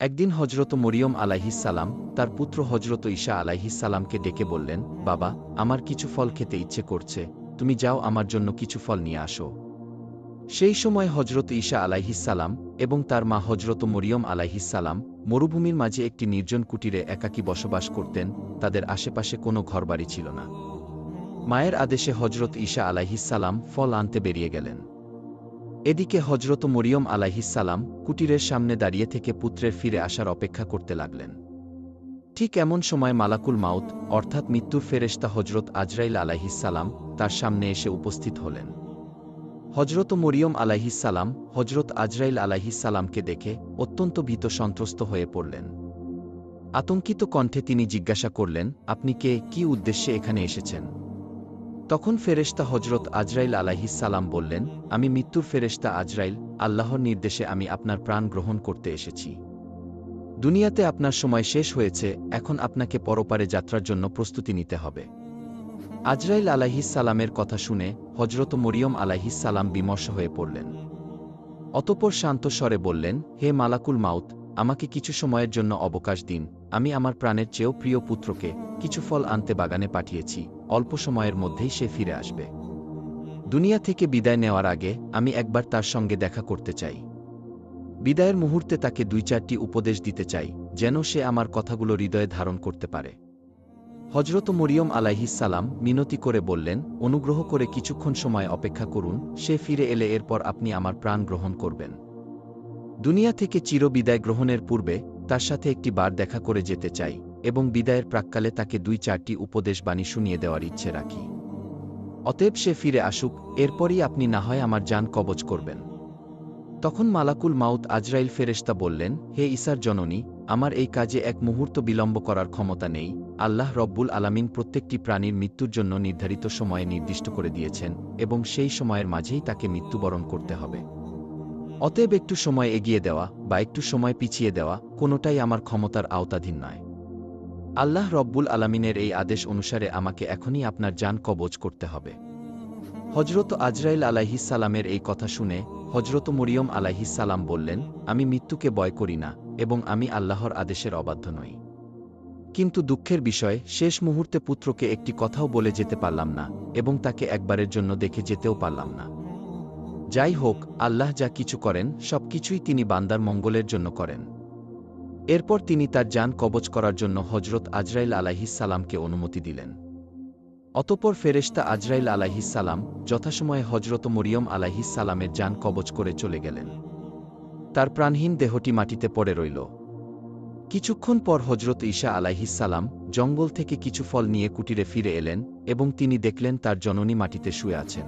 একদিন হজরত মরিয়ম আলাইহিসালাম তার পুত্র হজরত ঈশা আলাইহিসালামকে ডেকে বললেন, বাবা, আমার কিছু ফল খেতে ইচ্ছে করছে, তুমি যাও আমার জন্য কিছু ফল নিয়ে আসো। সেই সময় হজরত ঈশা আলাইহিসালাম এবং তার মা হজরত মরিয়ম আলাইহিসালাম মরুভূমির মাঝে একটি নির্জন কুটিরে একাকী বসবাস করতেন, তাদের আশেপাশে কোনো ঘরবাড়ি ছিল না। মায়ের আদেশে হজরত ঈশা আলাইহিসালাম ফল আনতে বেরিয়ে গেলেন। এদিকে হজরত মরিয়ম আলাইহিসালাম কুটিরের সামনে দাঁড়িয়ে থেকে পুত্রের ফিরে আসার অপেক্ষা করতে লাগলেন। ঠিক এমন সময় মালাকুল মাউত, অর্থাৎ মৃত্যুর ফেরেশতা হজরত আজরাইল আলাইহিসালাম তার সামনে এসে উপস্থিত হলেন। হজরত মরিয়ম আলাইহিসালাম হজরত আজরাইল আলাইহিসালামকে দেখে অত্যন্ত ভীত সন্ত্রস্ত হয়ে পড়লেন। আতঙ্কিত কণ্ঠে তিনি জিজ্ঞাসা করলেন, আপনি কে? কি উদ্দেশ্যে এখানে এসেছেন? তখন ফেরেশতা হজরত আজরাইল আলাইহিসালাম বললেন, আমি মৃত্যুর ফেরেশতা আজরাইল, আল্লাহর নির্দেশে আমি আপনার প্রাণ গ্রহণ করতে এসেছি। দুনিয়াতে আপনার সময় শেষ হয়েছে, এখন আপনাকে পরপারে যাত্রার জন্য প্রস্তুতি নিতে হবে। আজরাইল আলাইহিসালামের কথা শুনে হজরত মরিয়ম আলাইহিসালাম বিমর্ষ হয়ে পড়লেন। অতপর শান্ত স্বরে বললেন, হে মালাকুল মাউত, আমাকে কিছু সময়ের জন্য অবকাশ দিন। আমি আমার প্রাণের চেয়েও প্রিয় পুত্রকে কিছু ফল আনতে বাগানে পাঠিয়েছি। অল্প সময়ের মধ্যেই সে ফিরে আসবে। দুনিয়া থেকে বিদায় নেওয়ার আগে আমি একবার তার সঙ্গে দেখা করতে চাই। বিদায়ের মুহূর্তে তাকে দুই চারটি উপদেশ দিতে চাই, যেন সে আমার কথাগুলো হৃদয়ে ধারণ করতে পারে। হজরত মরিয়ম আলাইহিসালাম মিনতি করে বললেন, অনুগ্রহ করে কিছুক্ষণ সময় অপেক্ষা করুন, সে ফিরে এলে এরপর আপনি আমার প্রাণ গ্রহণ করবেন। দুনিয়া থেকে চির বিদায় গ্রহণের পূর্বে তার সাথে একটি বার দেখা করে যেতে চাই। এবং বিদায়ের প্রাক্কালে তাকে দুই চারটি উপদেশ বাণী শুনিয়ে দেওয়ার ইচ্ছে রাখি। অতএব সে ফিরে আসুক, এরপরই আপনি না হয় আমার যান কবচ করবেন। তখন মালাকুল মাউত আজরাইল ফেরেশতা বললেন, হে ইসার জননী, আমার এই কাজে এক মুহূর্ত বিলম্ব করার ক্ষমতা নেই। আল্লাহ রব্বুল আলামিন প্রত্যেকটি প্রাণীর মৃত্যুর জন্য নির্ধারিত সময়ে নির্দিষ্ট করে দিয়েছেন এবং সেই সময়ের মাঝেই তাকে মৃত্যুবরণ করতে হবে। অতএব একটু সময় এগিয়ে দেওয়া বা একটু সময় পিছিয়ে দেওয়া কোনোটাই আমার ক্ষমতার আওতাধীন নয়। আল্লাহ রব্বুল আলামিনের এই আদেশ অনুসারে আমাকে এখনই আপনার যান কবজ করতে হবে। হজরত আজরাইল আলাইহিসালামের এই কথা শুনে হজরত মরিয়ম আলাইহিসালাম বললেন, আমি মৃত্যুকে বয় করি না এবং আমি আল্লাহর আদেশের অবাধ্য নই। কিন্তু দুঃখের বিষয়, শেষ মুহূর্তে পুত্রকে একটি কথাও বলে যেতে পারলাম না এবং তাকে একবারের জন্য দেখে যেতেও পারলাম না। যাই হোক, আল্লাহ যা কিছু করেন সব কিছুই তিনি বান্দার মঙ্গলের জন্য করেন। এরপর তিনি তার যান কবচ করার জন্য হজরত আজরাইল আলাইহিসালামকে অনুমতি দিলেন। অতপর ফেরেশতা আজরাইল আলাইহিসালাম যথাসময়ে হজরত মরিয়ম আলাইহিসালামের যান কবচ করে চলে গেলেন। তার প্রাণহীন দেহটি মাটিতে পড়ে রইল। কিছুক্ষণ পর হজরত ঈশা আলাইহিসালাম জঙ্গল থেকে কিছু ফল নিয়ে কুটিরে ফিরে এলেন এবং তিনি দেখলেন তার জননী মাটিতে শুয়ে আছেন।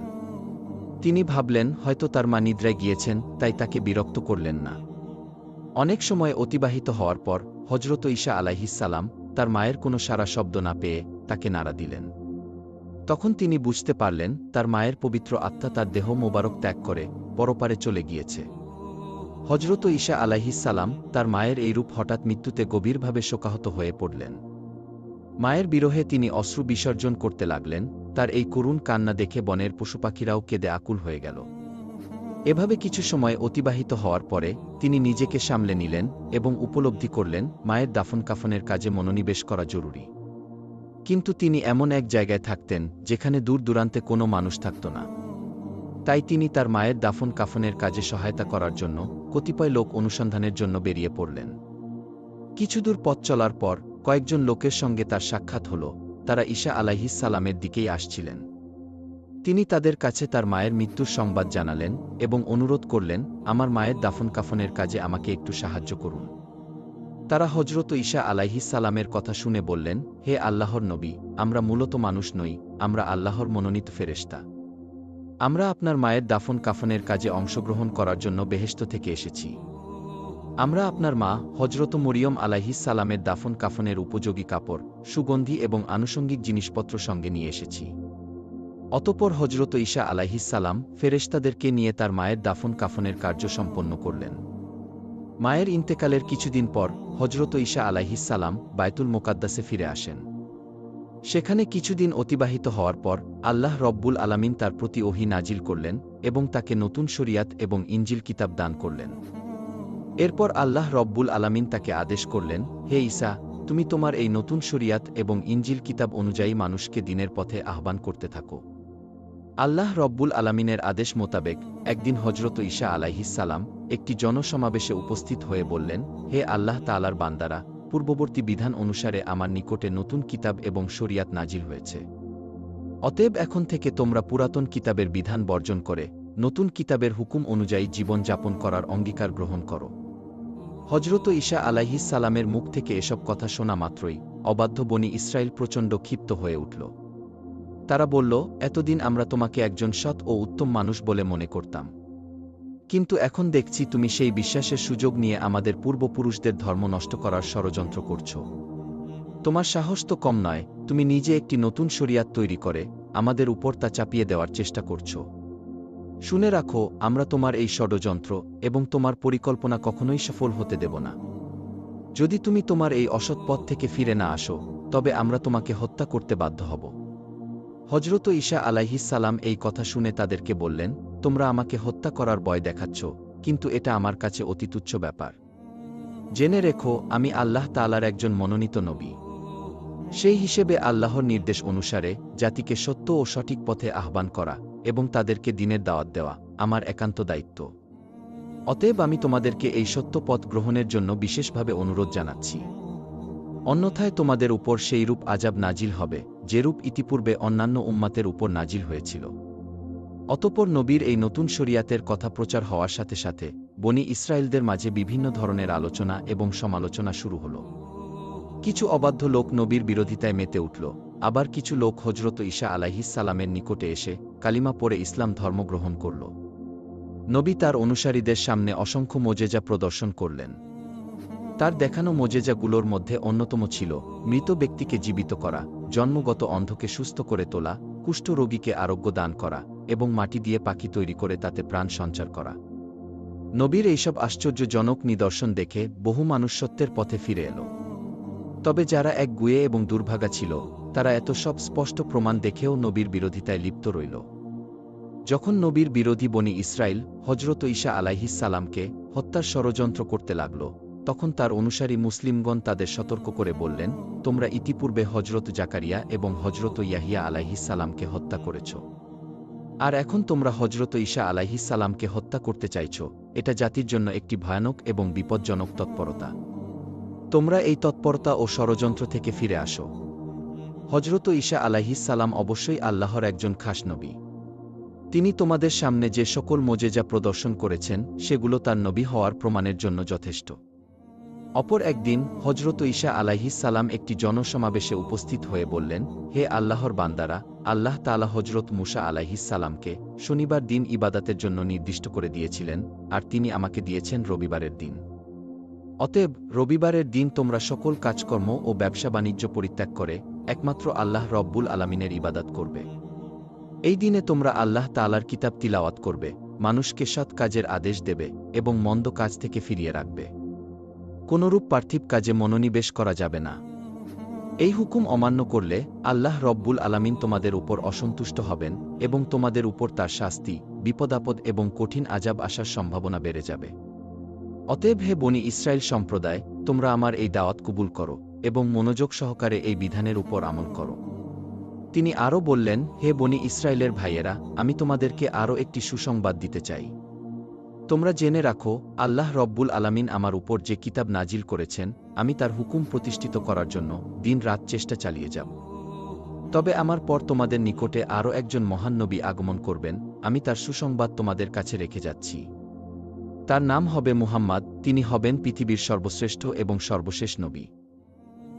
তিনি ভাবলেন, হয়তো তার মা নিদ্রায় গিয়েছেন, তাই তাকে বিরক্ত করলেন না। অনেক সময় অতিবাহিত হওয়ার পর হজরত ঈশা আলাইহিসালাম তার মায়ের কোনো সারা শব্দ না পেয়ে তাকে নাড়া দিলেন। তখন তিনি বুঝতে পারলেন তার মায়ের পবিত্র আত্মা তার দেহ মোবারক ত্যাগ করে পরপারে চলে গিয়েছে। হজরত ঈশা আলাইহিসালাম তার মায়ের এই রূপ হঠাৎ মৃত্যুতে গভীরভাবে শোকাহত হয়ে পড়লেন। মায়ের বিরহে তিনি অশ্রু বিসর্জন করতে লাগলেন, তার এই করুণ কান্না দেখে বনের পশুপাখিরাও কেঁদে আকুল হয়ে গেল। এভাবে কিছু সময় অতিবাহিত হওয়ার পরে, তিনি নিজেকে সামলে নিলেন এবং উপলব্ধি করলেন মায়ের দাফন কাফনের কাজে মনোনিবেশ করা জরুরি। কিন্তু তিনি এমন এক জায়গায় থাকতেন, যেখানে দূর দূরান্তে কোনো মানুষ থাকত না। তাই তিনি তার মায়ের দাফন কাফনের কাজে সহায়তা করার জন্য কতিপয় লোক অনুসন্ধানের জন্য বেরিয়ে পড়লেন। কিছুদূর পথ চলার পর, কয়েকজন লোকের সঙ্গে তার সাক্ষাৎ হল, তারা ঈশা আলাইহিসালামের দিকেই আসছিলেন। তিনি তাদের কাছে তার মায়ের মৃত্যুর সংবাদ জানালেন এবং অনুরোধ করলেন, আমার মায়ের দাফন কাফনের কাজে আমাকে একটু সাহায্য করুন। তারা হজরত ঈশা আলাইহিসালামের কথা শুনে বললেন, হে আল্লাহর নবী, আমরা মূলত মানুষ নই, আমরা আল্লাহর মনোনীত ফেরেশতা। আমরা আপনার মায়ের দাফন কাফনের কাজে অংশগ্রহণ করার জন্য বেহেস্ত থেকে এসেছি। আমরা আপনার মা হজরত মরিয়ম আলাইহিসালামের দাফন কাফনের উপযোগী কাপড়, সুগন্ধি এবং আনুষঙ্গিক জিনিসপত্র সঙ্গে নিয়ে এসেছি। অতপর হজরত ঈশা আলাইহিসালাম ফেরেশতাদেরকে নিয়ে তার মায়ের দাফন কাফনের কার্য সম্পন্ন করলেন। মায়ের ইন্তেকালের কিছুদিন পর হজরত ঈশা আলাইহিসালাম বায়তুল মোকাদ্দাসে ফিরে আসেন। সেখানে কিছুদিন অতিবাহিত হওয়ার পর আল্লাহ রব্বুল আলামিন তার প্রতি ওহি নাজিল করলেন এবং তাকে নতুন শরিয়াত এবং ইঞ্জিল কিতাব দান করলেন। এরপর আল্লাহ রব্বুল আলামিন তাকে আদেশ করলেন, হে ঈসা তুমি তোমার এই নতুন শরিয়াত এবং ইঞ্জিল কিতাব অনুযায়ী মানুষকে দিনের পথে আহ্বান করতে থাকো। আল্লাহ রব্বুল আলামিনের আদেশ মোতাবেক একদিন হজরত ঈশা আলাইহিসালাম একটি জনসমাবেশে উপস্থিত হয়ে বললেন, হে আল্লাহ তালার বান্দারা, পূর্ববর্তী বিধান অনুসারে আমার নিকটে নতুন কিতাব এবং শরিয়াত নাজির হয়েছে। অতএব এখন থেকে তোমরা পুরাতন কিতাবের বিধান বর্জন করে, নতুন কিতাবের হুকুম অনুযায়ী জীবন যাপন করার অঙ্গীকার গ্রহণ করো। হজরত ঈশা আলাইহিস সালামের মুখ থেকে এসব কথা শোনা মাত্রই অবাধ্য বনি ইসরায়েল প্রচণ্ড ক্ষিপ্ত হয়ে উঠল। তারা বলল, এতদিন আমরা তোমাকে একজন সৎ ও উত্তম মানুষ বলে মনে করতাম। কিন্তু এখন দেখছি তুমি সেই বিশ্বাসের সুযোগ নিয়ে আমাদের পূর্বপুরুষদের ধর্ম নষ্ট করার ষড়যন্ত্র করছ। তোমার সাহস তো কম নয়, তুমি নিজে একটি নতুন শরিয়াত তৈরি করে আমাদের উপর তা চাপিয়ে দেওয়ার চেষ্টা করছ। শুনে রাখো, আমরা তোমার এই ষড়যন্ত্র এবং তোমার পরিকল্পনা কখনোই সফল হতে দেব না। যদি তুমি তোমার এই অসৎ পথ থেকে ফিরে না আসো, তবে আমরা তোমাকে হত্যা করতে বাধ্য হব। হজরত ঈশা আলাইহিসালাম এই কথা শুনে তাদেরকে বললেন, তোমরা আমাকে হত্যা করার ভয় দেখাচ্ছ, কিন্তু এটা আমার কাছে অতি তুচ্ছ ব্যাপার। জেনে রেখো, আমি আল্লাহ তালার একজন মনোনীত নবী। সেই হিসেবে আল্লাহর নির্দেশ অনুসারে জাতিকে সত্য ও সঠিক পথে আহ্বান করা এবং তাদেরকে দিনের দাওয়াত দেওয়া আমার একান্ত দায়িত্ব। অতএব আমি তোমাদেরকে এই সত্য পথ গ্রহণের জন্য বিশেষভাবে অনুরোধ জানাচ্ছি। অন্যথায় তোমাদের উপর সেই রূপ আজাব নাজিল হবে। যেরূপ ইতিপূর্বে অন্যান্য উম্মাতের উপর নাজিল হয়েছিল। অতপর নবীর এই নতুন শরিয়াতের কথা প্রচার হওয়ার সাথে সাথে বনি ইসরায়েলদের মাঝে বিভিন্ন ধরনের আলোচনা এবং সমালোচনা শুরু হল। কিছু অবাধ্য লোক নবীর বিরোধিতায় মেতে উঠল, আবার কিছু লোক হজরত ঈশা সালামের নিকটে এসে কালিমা পরে ইসলাম ধর্ম গ্রহণ করল। নবী তার অনুসারীদের সামনে অসংখ্য মোজেজা প্রদর্শন করলেন। তার দেখানো মোজেজাগুলোর মধ্যে অন্যতম ছিল মৃত ব্যক্তিকে জীবিত করা জন্মগত অন্ধকে সুস্থ করে তোলা, কুষ্ঠ রোগীকে আরোগ্য দান করা এবং মাটি দিয়ে পাখি তৈরি করে তাতে প্রাণ সঞ্চার করা। নবীর এইসব আশ্চর্যজনক নিদর্শন দেখে বহু মানুষ সত্যের পথে ফিরে এল। তবে যারা এক গুয়ে এবং দুর্ভাগা ছিল, তারা এত সব স্পষ্ট প্রমাণ দেখেও নবীর বিরোধিতায় লিপ্ত রইল। যখন নবীর বিরোধী বনি ইসরায়েল হজরত ঈশা আলাইহিসালামকে হত্যার ষড়যন্ত্র করতে লাগল তখন তার অনুসারী মুসলিমগণ তাদের সতর্ক করে বললেন, তোমরা ইতিপূর্বে হজরত জাকারিয়া এবং হজরত ইয়াহিয়া আলাইহিসালামকে হত্যা করেছ। আর এখন তোমরা হজরত ঈশা আলাইহিসালামকে হত্যা করতে চাইছ। এটা জাতির জন্য একটি ভয়ানক এবং বিপজ্জনক তৎপরতা। তোমরা এই তৎপরতা ও ষড়যন্ত্র থেকে ফিরে আসো। হজরত ঈশা সালাম অবশ্যই আল্লাহর একজন খাস নবী। তিনি তোমাদের সামনে যে সকল মোজেজা প্রদর্শন করেছেন, সেগুলো তার নবী হওয়ার প্রমাণের জন্য যথেষ্ট। অপর একদিন হজরত ঈশা সালাম একটি জনসমাবেশে উপস্থিত হয়ে বললেন, হে আল্লাহর বান্দারা, আল্লাহ তালা হজরত মুসা সালামকে শনিবার দিন ইবাদাতের জন্য নির্দিষ্ট করে দিয়েছিলেন, আর তিনি আমাকে দিয়েছেন রবিবারের দিন। অতএব রবিবারের দিন তোমরা সকল কাজকর্ম ও ব্যবসা বাণিজ্য পরিত্যাগ করে একমাত্র আল্লাহ রব্বুল আলামিনের ইবাদাত করবে। এই দিনে তোমরা আল্লাহ তালার কিতাব তিলাওয়াত করবে, মানুষকে সৎ কাজের আদেশ দেবে এবং মন্দ কাজ থেকে ফিরিয়ে রাখবে। কোনরূপ পার্থিব কাজে মনোনিবেশ করা যাবে না। এই হুকুম অমান্য করলে আল্লাহ রব্বুল আলামিন তোমাদের উপর অসন্তুষ্ট হবেন এবং তোমাদের উপর তার শাস্তি, বিপদাপদ এবং কঠিন আজাব আসার সম্ভাবনা বেড়ে যাবে। অতএব হে বনি ইসরায়েল সম্প্রদায়, তোমরা আমার এই দাওয়াত কবুল করো এবং মনোযোগ সহকারে এই বিধানের উপর আমল করো। তিনি আরও বললেন, হে বনি ইসরায়েলের ভাইয়েরা, আমি তোমাদেরকে আরও একটি সুসংবাদ দিতে চাই। তোমরা জেনে রাখো, আল্লাহ রব্বুল আলামিন আমার উপর যে কিতাব নাজিল করেছেন, আমি তার হুকুম প্রতিষ্ঠিত করার জন্য দিন রাত চেষ্টা চালিয়ে যাব। তবে আমার পর তোমাদের নিকটে আরও একজন মহান নবী আগমন করবেন, আমি তার সুসংবাদ তোমাদের কাছে রেখে যাচ্ছি। তার নাম হবে মুহাম্মদ, তিনি হবেন পৃথিবীর সর্বশ্রেষ্ঠ এবং সর্বশেষ নবী।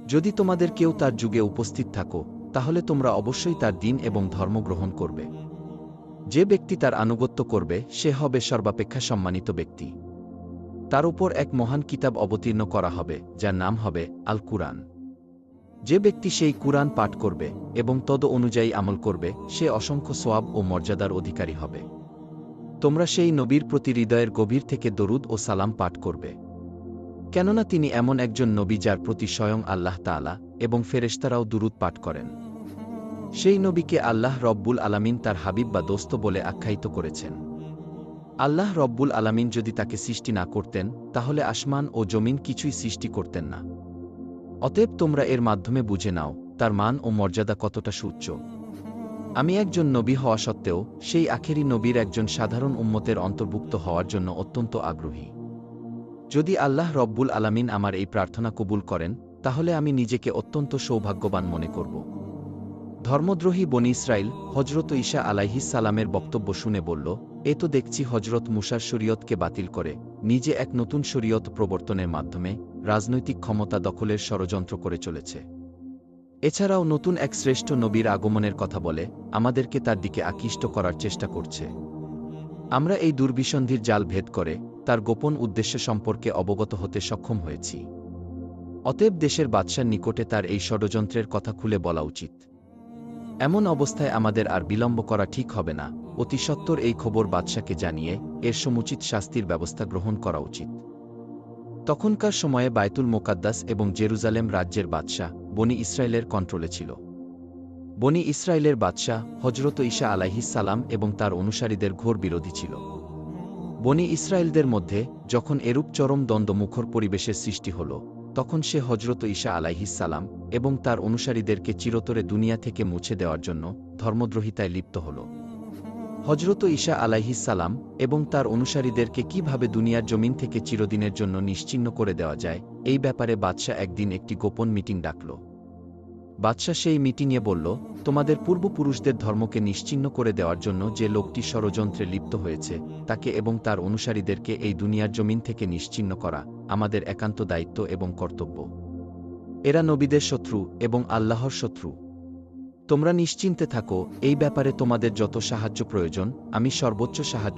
যদি তোমাদের কেউ তার যুগে উপস্থিত থাকো, তাহলে তোমরা অবশ্যই তার দিন এবং ধর্ম গ্রহণ করবে। যে ব্যক্তি তার আনুগত্য করবে, সে হবে সর্বাপেক্ষা সম্মানিত ব্যক্তি। তার উপর এক মহান কিতাব অবতীর্ণ করা হবে, যার নাম হবে আল কুরআন যে ব্যক্তি সেই কুরআন পাঠ করবে এবং তদ অনুযায়ী আমল করবে, সে অসংখ্য সোয়াব ও মর্যাদার অধিকারী হবে। তোমরা সেই নবীর প্রতি হৃদয়ের গভীর থেকে দরুদ ও সালাম পাঠ করবে। কেননা তিনি এমন একজন নবী যার প্রতি স্বয়ং আল্লাহ তালা এবং ফেরেশতারাও দুরুদ পাঠ করেন। সেই নবীকে আল্লাহ রব্বুল আলামিন তার হাবিব বা দোস্ত বলে আখ্যায়িত করেছেন। আল্লাহ রব্বুল আলামিন যদি তাকে সৃষ্টি না করতেন, তাহলে আসমান ও জমিন কিছুই সৃষ্টি করতেন না। অতএব তোমরা এর মাধ্যমে বুঝে নাও, তার মান ও মর্যাদা কতটা সুউচ্চ। আমি একজন নবী হওয়া সত্ত্বেও, সেই আখেরি নবীর একজন সাধারণ উম্মতের অন্তর্ভুক্ত হওয়ার জন্য অত্যন্ত আগ্রহী। যদি আল্লাহ রব্বুল আলামিন আমার এই প্রার্থনা কবুল করেন, তাহলে আমি নিজেকে অত্যন্ত সৌভাগ্যবান মনে করব। ধর্মদ্রোহী বনি ইসরায়েল হজরত ঈশা আলাইহিস সালামের বক্তব্য শুনে বলল, এ তো দেখছি হজরত মুসার শরীয়তকে বাতিল করে, নিজে এক নতুন শরীয়ত প্রবর্তনের মাধ্যমে রাজনৈতিক ক্ষমতা দখলের ষড়যন্ত্র করে চলেছে। এছাড়াও নতুন এক শ্রেষ্ঠ নবীর আগমনের কথা বলে, আমাদেরকে তার দিকে আকৃষ্ট করার চেষ্টা করছে। আমরা এই দুর্বিসন্ধির জাল ভেদ করে তার গোপন উদ্দেশ্য সম্পর্কে অবগত হতে সক্ষম হয়েছি। অতএব দেশের বাদশার নিকটে তার এই ষড়যন্ত্রের কথা খুলে বলা উচিত। এমন অবস্থায় আমাদের আর বিলম্ব করা ঠিক হবে না, অতি সত্বর এই খবর বাদশাকে জানিয়ে এর সমুচিত শাস্তির ব্যবস্থা গ্রহণ করা উচিত। তখনকার সময়ে বায়তুল মোকাদ্দাস এবং জেরুজালেম রাজ্যের বাদশাহ বনি ইসরায়েলের কন্ট্রোলে ছিল। বনি ইসরায়েলের বাদশাহ হজরত ঈশা সালাম এবং তার অনুসারীদের ঘোর বিরোধী ছিল। বনি ইসরায়েলদের মধ্যে যখন এরূপ চরম দ্বন্দ্ব মুখর পরিবেশের সৃষ্টি হল তখন সে হজরত ঈশা আলাইহিস সালাম এবং তার অনুসারীদেরকে চিরতরে দুনিয়া থেকে মুছে দেওয়ার জন্য ধর্মদ্রোহিতায় লিপ্ত হল। হজরত ঈশা আলাইহিস সালাম এবং তার অনুসারীদেরকে কীভাবে দুনিয়ার জমিন থেকে চিরদিনের জন্য নিশ্চিন্ন করে দেওয়া যায়, এই ব্যাপারে বাদশাহ একদিন একটি গোপন মিটিং ডাকল। বাদশাহ সেই মিটিংয়ে বলল, তোমাদের পূর্বপুরুষদের ধর্মকে নিশ্চিহ্ন করে দেওয়ার জন্য যে লোকটি ষড়যন্ত্রে লিপ্ত হয়েছে, তাকে এবং তার অনুসারীদেরকে এই দুনিয়ার জমিন থেকে নিশ্চিহ্ন করা আমাদের একান্ত দায়িত্ব এবং কর্তব্য। এরা নবীদের শত্রু এবং আল্লাহর শত্রু। তোমরা নিশ্চিন্তে থাকো, এই ব্যাপারে তোমাদের যত সাহায্য প্রয়োজন, আমি সর্বোচ্চ সাহায্য